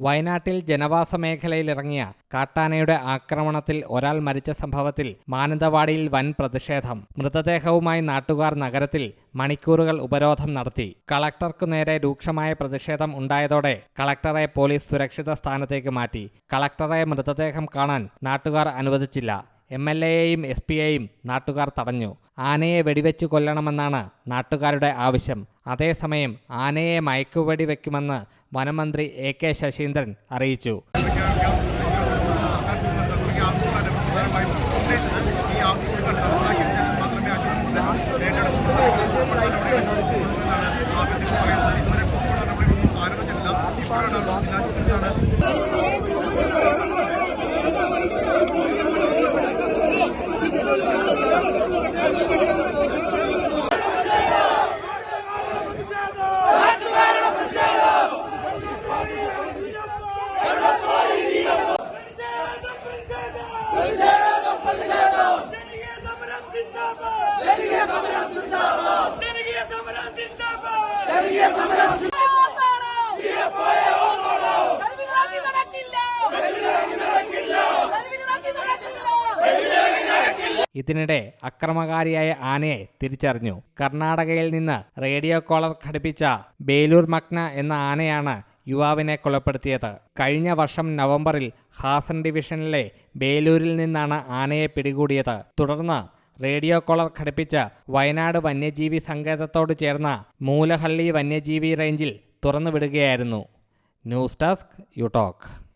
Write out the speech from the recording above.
വയനാട്ടിൽ ജനവാസ മേഖലയിലിറങ്ങിയ കാട്ടാനയുടെ ആക്രമണത്തിൽ ഒരാൾ മരിച്ച സംഭവത്തിൽ മാനന്തവാടിയിൽ വൻ പ്രതിഷേധം. മൃതദേഹവുമായി നാട്ടുകാർ നഗരത്തിൽ മണിക്കൂറുകൾ ഉപരോധം നടത്തി. കളക്ടർക്കു നേരെ രൂക്ഷമായ പ്രതിഷേധം ഉണ്ടായതോടെ കളക്ടറെ പോലീസ് സുരക്ഷിത സ്ഥാനത്തേക്ക് മാറ്റി. കളക്ടറെ മൃതദേഹം കാണാൻ നാട്ടുകാർ അനുവദിച്ചില്ല. എം എൽ എയെയും എസ് പിയെയും നാട്ടുകാർ തടഞ്ഞു ആനയെ വെടിവെച്ച് കൊല്ലണമെന്നാണ് നാട്ടുകാരുടെ ആവശ്യം അതേസമയം ആനയെ മയക്കുവെടി വെക്കുമെന്ന് വനമന്ത്രി എ കെ ശശീന്ദ്രൻ അറിയിച്ചു ഇതിനിടെ അക്രമകാരിയായ ആനയെ തിരിച്ചറിഞ്ഞു. കർണാടകയിൽ നിന്ന് റേഡിയോ കോളർ ഘടിപ്പിച്ച ബേലൂർ മഗ്ന എന്ന ആനയാണ് യുവാവിനെ കൊലപ്പെടുത്തിയത്. കഴിഞ്ഞ വർഷം നവംബറിൽ ഹാസൻ ഡിവിഷനിലെ ബേലൂരിൽ നിന്നാണ് ആനയെ പിടികൂടിയത്. തുടർന്ന് റേഡിയോ കോളർ ഘടിപ്പിച്ച വയനാട് വന്യജീവി സങ്കേതത്തോട് ചേർന്ന മൂലഹള്ളി വന്യജീവി റേഞ്ചിൽ തുറന്നുവിടുകയായിരുന്നു. News desk you talk